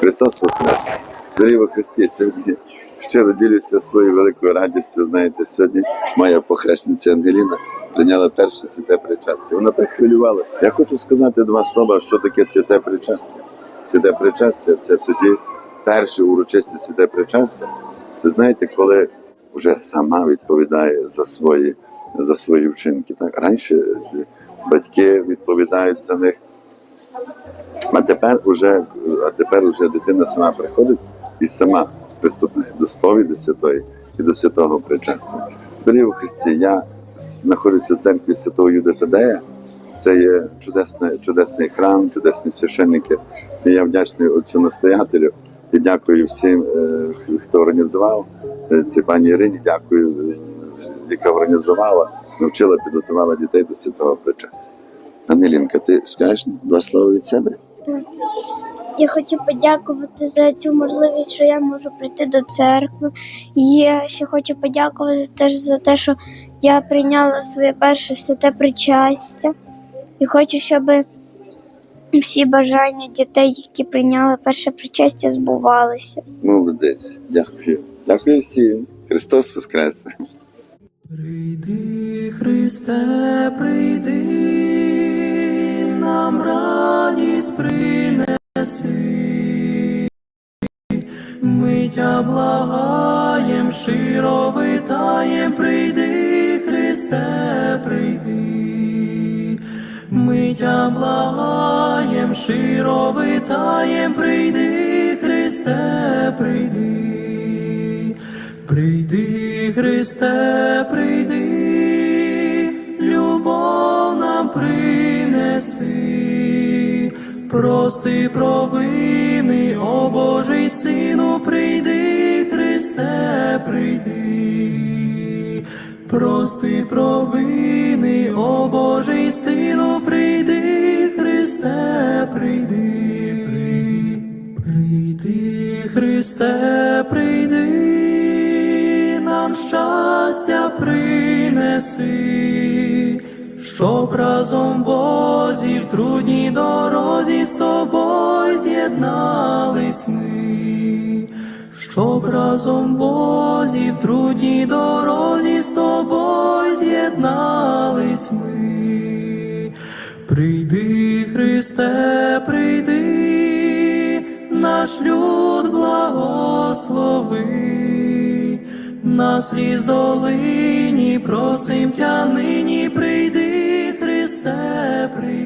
Христос Воскрес! Дорогі во Христі, сьогодні щиро ділюся своєю великою радістю. Знаєте, сьогодні моя похресниця Ангеліна прийняла перше святе причастя. Вона так хвилювалася. Я хочу сказати два слова, що таке святе причастя. Святе причастя це тоді перше урочисте святе причастя. Це знаєте, коли вже сама відповідає за свої, за свої вчинки. Так раніше батьки відповідають за них. А тепер уже, а тепер уже дитина сама приходить і сама приступає до сповіді святої і до святого причастя. Дорогі у Христі, я знаходжуся в церкві святого Юда Тадея. Це є чудесний, чудесний храм, чудесні священники. І я вдячний отцю настоятелю і дякую всім, е, хто організував. Це пані Ірині, дякую, е, яка організувала, навчила, підготувала дітей до святого причастя. Ангелінка, ти скажеш два слова від себе? Я хочу подякувати за цю можливість, що я можу прийти до церкви. І я ще хочу подякувати теж за те, що я прийняла своє перше святе причастя. І хочу, щоб всі бажання дітей, які прийняли перше причастя, збувалися. Молодець, дякую. Дякую всім. Христос Воскрес! Прийди, Христе, прийди, нам радість принеси. Ми тя благаєм, широ витаєм, прийди, Христе, прийди. Ми тя благаєм, широ витаєм, прийди, Христе, прийди. Прийди, Христе, прийди, принеси, прости провини, о Божий Сину, прийди, Христе, прийди, прости провини, о Божий Сину, прийди, Христе, прийди, прийди, Христе, прийди, нам щастя принеси, щоб разом Бозі в трудній дорозі з тобою з'єднались ми, щоб разом Бозі в трудній дорозі з тобою з'єднались ми. Прийди, Христе, прийди, наш люд благослови, на сліз долині просим тя нині, прийди, Христе, прийди.